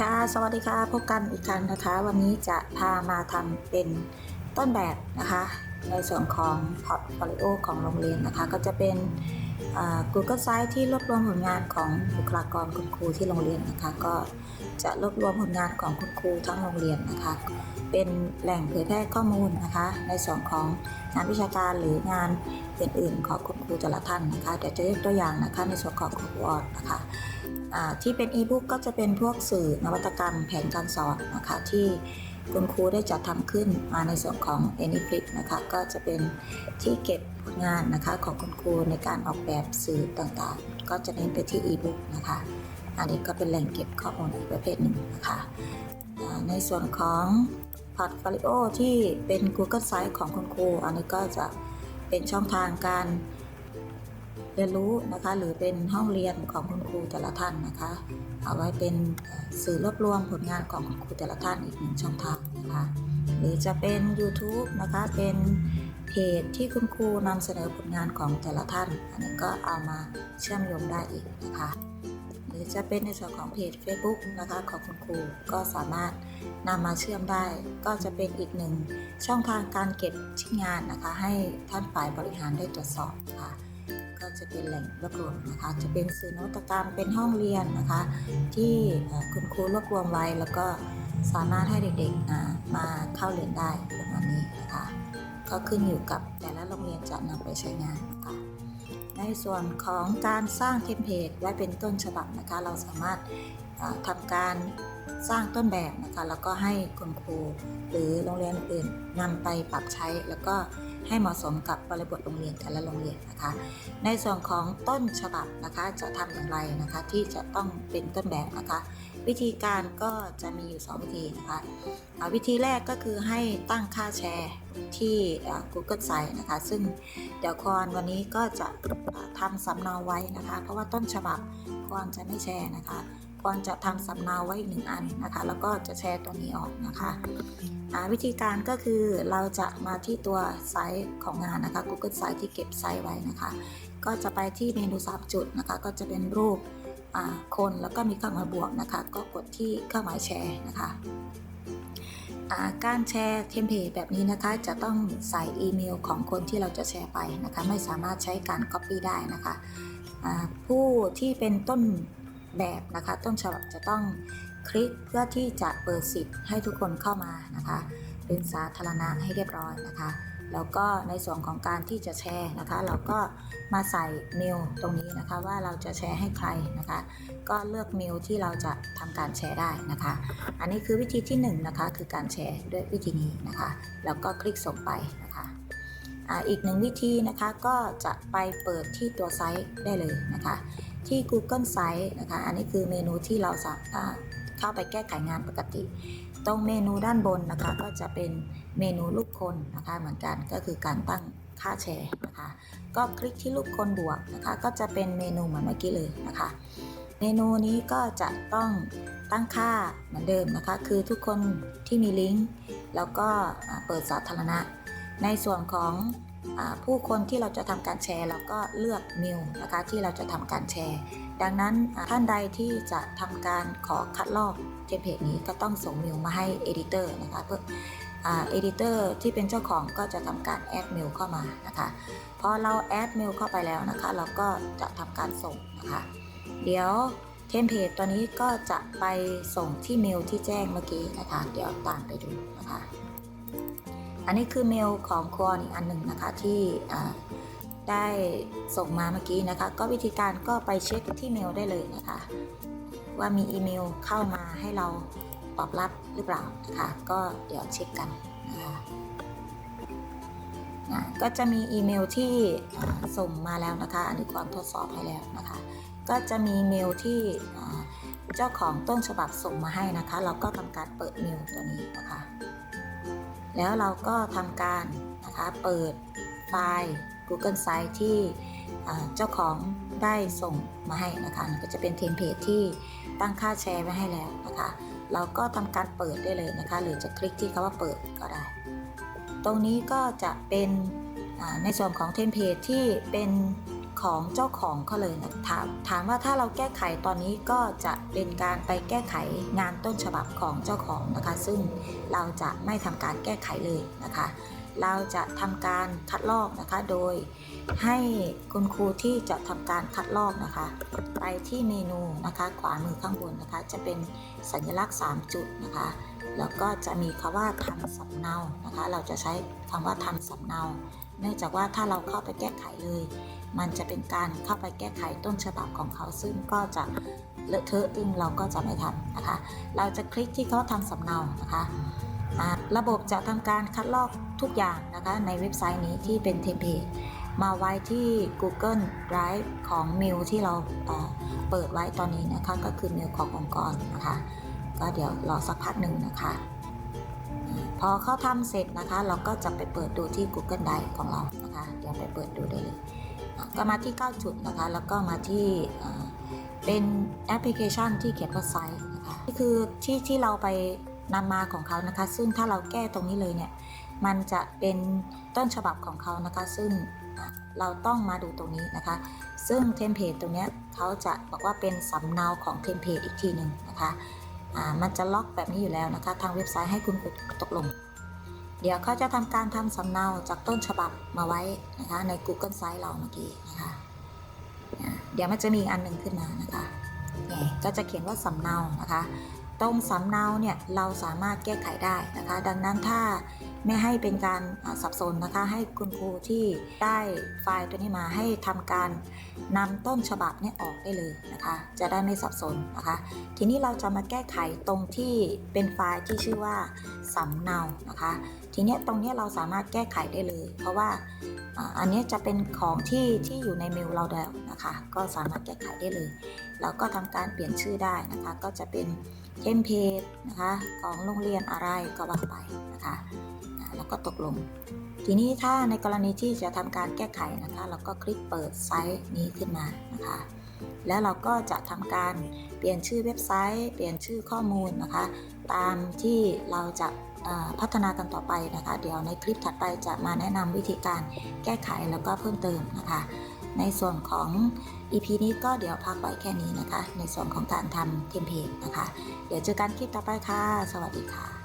ค่ะ สวัสดีค่ะ พบกันอีกครั้งนะคะ วันนี้จะพามาทำเป็นต้นแบบนะคะ ในส่วนของพอร์ตโฟลิโอของโรงเรียนนะคะ ก็จะเป็น Google Site ที่รวบรวมผลงานของบุคลากรคุณครูที่โรงเรียนนะคะ ก็จะรวบรวมผลงานของคุณครูทั้งโรงเรียนนะคะ เป็นแหล่งเผยแพร่ข้อมูลนะคะ ในส่วนของงานวิชาการหรืองานอื่นๆของคุณครูแต่ละท่านนะคะเดี๋ยวจะยกตัวอย่างนะคะในส่วนของครูออดนะคะ ที่เป็นอีบุ๊กก็จะเป็นพวกสื่อนวัตกรรมแผนการสอนนะคะที่คุณครูได้จัดทำขึ้นมาในส่วนของ AnyFlip นะคะก็จะเป็นที่เก็บผลงานนะคะของคุณครูในการออกแบบสื่อต่างๆ ก็จะเน้นไปที่อีบุ๊กนะคะอันนี้ก็เป็นแหล่งเก็บข้อมูลอีกประเภทหนึ่งนะคะในส่วนของพอร์ตโฟลิโอที่เป็น Google Site ของคุณครู อันนี้ก็จะเป็นช่องทางการ เรียนรู้นะคะ หรือเป็นห้องเรียนของคุณครูแต่ละท่านนะคะ เอาไว้เป็นสื่อรวบรวมผลงานของคุณครูแต่ละท่านอีกหนึ่งช่องทางนะคะ หรือจะเป็น YouTube นะคะเป็นเพจที่คุณครูนำเสนอผลงานของแต่ละท่าน อันนี้ก็เอามาเชื่อมโยงได้อีกนะคะ หรือจะเป็นในส่วนของเพจ Facebook นะคะของคุณครูก็สามารถนำมาเชื่อมได้ ก็จะเป็นอีกหนึ่งช่องทางการเก็บชิ้นงานนะคะ ให้ท่านฝ่ายบริหารได้ตรวจสอบนะคะ จะเป็นแหล่งรวบรวมนะคะ จะเป็นสื่อนวัตกรรมเป็นห้องเรียนนะคะ ที่คุณครูรวบรวมไว้แล้วก็สามารถให้เด็กๆมาเข้าเรียนได้ประมาณนี้นะคะ ก็ขึ้นอยู่กับแต่ละโรงเรียนจะนำไปใช้งานนะคะในส่วนของการสร้างเทมเพลตไว้เป็นต้นฉบับนะคะ เราสามารถอ่าทำการสร้างต้นแบบนะคะ แล้วก็ให้คุณครูหรือโรงเรียนอื่นนำไปปรับใช้แล้วก็ ให้เหมาะสมกับบริบทโรงเรียนแต่ละโรงเรียนนะคะ ในส่วนของต้นฉบับนะคะจะทำอย่างไรนะคะที่จะต้องเป็นต้นแบบนะคะ วิธีการก็จะมีอยู่ 2 วิธีนะคะวิธีแรกก็คือให้ตั้งค่าแชร์ที่ Google Site นะคะ ซึ่งเดี๋ยวคอนวันนี้ก็จะทำสำเนาไว้นะคะ เพราะว่าต้นฉบับควรจะไม่แชร์นะคะ ควรจะทำสำเนาไว้อีกหนึ่งอันนะคะ แล้วก็จะแชร์ตัวนี้ออกนะคะวิธีการก็คือเราจะมาที่ตัวไซต์ของงานนะคะ Google Site ที่เก็บไซต์ไว้นะคะ ก็จะไปที่เมนู3จุดนะคะ ก็จะเป็นรูปคนแล้วก็มีเครื่องหมายบวกนะคะ ก็กดที่เครื่องหมายแชร์นะคะการแชร์เทมเพลตแบบนี้นะคะ จะต้องใส่อีเมลของคนที่เราจะแชร์ไปนะคะ ไม่สามารถใช้การ Copy ได้นะคะ ผู้ที่เป็นต้น แบบนะคะต้นฉบับจะต้องคลิกเพื่อที่จะเปิดสิทธิ์ให้ทุกคนเข้ามานะคะ เป็นสาธารณะให้เรียบร้อยนะคะ แล้วก็ในส่วนของการที่จะแชร์นะคะ เราก็มาใส่เมลตรงนี้นะคะ ว่าเราจะแชร์ให้ใครนะคะ ก็เลือกเมลที่เราจะทำการแชร์ได้นะคะ อันนี้คือวิธีที่1นงนะคะคือการแชร์ด้วยวิธีนี้นะคะ แล้วก็คลิกส่งไปนะคะอ่าอีกหนึ่งวิธีนะคะก็จะไปเปิดที่ตัวไซต์ได้เลยนะคะ ที่ Google Site นะคะ อันนี้คือเมนูที่เราสามารถเข้าไปแก้ไขงานปกติ ตรงเมนูด้านบนนะคะ ก็จะเป็นเมนูรูปคนนะคะ เหมือนกันก็คือการตั้งค่าแชร์นะคะ ก็คลิกที่รูปคนบวกนะคะ ก็จะเป็นเมนูเหมือนเมื่อกี้เลยนะคะ เมนูนี้ก็จะต้องตั้งค่าเหมือนเดิมนะคะ คือทุกคนที่มีลิงก์ แล้วก็เปิดสาธารณะ ในส่วนของ ผู้คนที่เราจะทำการแชร์เราก็เลือกมิวนะคะที่เราจะทำการแชร์ ดังนั้นท่านใดที่จะทำการขอคัดลอกเทมเพลตนี้ก็ต้องส่งมิวมาให้เอดิเตอร์นะคะเพื่อเอดิเตอร์ที่เป็นเจ้าของก็จะทำการแอดเมลเข้ามานะคะพอเราแอดเมลเข้าไปแล้วนะคะ เราก็จะทำการส่งนะคะ เดี๋ยวเทมเพลตตัวนี้ก็จะไปส่งที่เมลที่แจ้งเมื่อกี้นะคะ เดี๋ยวตามไปดูนะคะ อันนี้คือเมลของคอนอีกอันหนึ่งนะคะที่ได้ส่งมาเมื่อกี้นะคะ ก็วิธีการก็ไปเช็คที่เมลได้เลยนะคะ ว่ามีอีเมลเข้ามาให้เราตอบรับหรือเปล่านะคะก็เดี๋ยวเช็คกันนะคะก็จะมีอีเมลที่ส่งมาแล้วนะคะ อันนี้ความทดสอบให้แล้วนะคะ ก็จะมีเมลที่เจ้าของต้นฉบับส่งมาให้นะคะ เราก็ทำการเปิดเมลตัวนี้นะคะ แล้วเราก็ทำการนะคะเปิดไฟล์ Google Site ที่เจ้าของได้ส่งมาให้นะคะก็จะเป็นเทมเพลตที่ตั้งค่าแชร์ไว้ให้แล้วนะคะ เราก็ทำการเปิดได้เลยนะคะ หรือจะคลิกที่คำว่าเปิดก็ได้ ตรงนี้ก็จะเป็นในส่วนของเทมเพลตที่เป็น ของเจ้าของเขาเลยนะถามถามว่าถ้าเราแก้ไขตอนนี้ก็จะเป็นการไปแก้ไขงานต้นฉบับของเจ้าของนะคะ ซึ่งเราจะไม่ทำการแก้ไขเลยนะคะ เราจะทำการคัดลอกนะคะ โดยให้คุณครูที่จะทำการคัดลอกนะคะ ไปที่เมนูนะคะ ขวามือข้างบนนะคะ จะเป็นสัญลักษณ์ 3 จุดนะคะแล้วก็จะมีคำว่าทำสำเนานะคะ เราจะใช้คำว่าทำสำเนา เนื่องจากว่าถ้าเราเข้าไปแก้ไขเลย มันจะเป็นการเข้าไปแก้ไขต้นฉบับของเขาซึ่งก็จะเลอะเทอะซึ่งเราก็จะไม่ทำนะคะ เราจะคลิกที่เขาทำสำเนานะคะระบบจะทำการคัดลอกทุกอย่างนะคะในเว็บไซต์นี้ที่เป็นเทมเพลตมาไว้ที่ Google Drive ของเมลที่เราเปิดไว้ตอนนี้นะคะ ก็คือเมลขององค์กรนะคะ ก็เดี๋ยวรอสักพักหนึ่งนะคะ พอเขาทำเสร็จนะคะ เราก็จะไปเปิดดูที่ Google Drive ของเรานะคะเดี๋ยวไปเปิดดูได้เลย ก็มาที่ 9 จุดนะคะ แล้วก็มาที่เป็นแอปพลิเคชันที่เขียนว่าไซต์นะคะนี่คือที่ที่เราไปนำมาของเขานะคะ ซึ่งถ้าเราแก้ตรงนี้เลยเนี่ย มันจะเป็นต้นฉบับของเขานะคะ ซึ่งเราต้องมาดูตรงนี้นะคะ ซึ่งเทมเพลตตรงนี้เขาจะบอกว่าเป็นสำเนาของเทมเพลตอีกทีหนึ่งนะคะ มันจะล็อกแบบนี้อยู่แล้วนะคะ ทางเว็บไซต์ให้คุณกดตกลง เดี๋ยวเขาจะทำการทำสำเนาจากต้นฉบับมาไว้นะคะใน Google Site เราเมื่อกี้นะคะเดี๋ยวมันจะมีอันหนึ่งขึ้นมานะคะนี่ก็จะเขียนว่าสำเนานะคะ ตรงสำเนาเนี่ยเราสามารถแก้ไขได้นะคะ ดังนั้นถ้าไม่ให้เป็นการสับสนนะคะ ให้คุณครูที่ได้ไฟล์ตัวนี้มาให้ทำการนำต้นฉบับเนี่ยออกได้เลยนะคะ จะได้ไม่สับสนนะคะ ทีนี้เราจะมาแก้ไขตรงที่เป็นไฟล์ที่ชื่อว่าสำเนานะคะ ทีนี้ตรงนี้เราสามารถแก้ไขได้เลย เพราะว่าอันนี้จะเป็นของที่ที่อยู่ในเมลเราแล้วนะคะ ก็สามารถแก้ไขได้เลย แล้วก็ทำการเปลี่ยนชื่อได้นะคะ ก็จะเป็น เทมเพลตนะคะของโรงเรียนอะไรก็ว่าไปนะคะแล้วก็ตกลง ทีนี้ถ้าในกรณีที่จะทำการแก้ไขนะคะ เราก็คลิกเปิดไซต์นี้ขึ้นมานะคะ แล้วเราก็จะทำการเปลี่ยนชื่อเว็บไซต์ เปลี่ยนชื่อข้อมูลนะคะ ตามที่เราจะพัฒนากันต่อไปนะคะ เดี๋ยวในคลิปถัดไปจะมาแนะนำวิธีการแก้ไขแล้วก็เพิ่มเติมนะคะ ในส่วนของ EP นี้ก็เดี๋ยวพักไว้แค่นี้นะคะ ในส่วนของการทำเทมเพลตนะคะ เดี๋ยวเจอกันคลิปต่อไปค่ะ สวัสดีค่ะ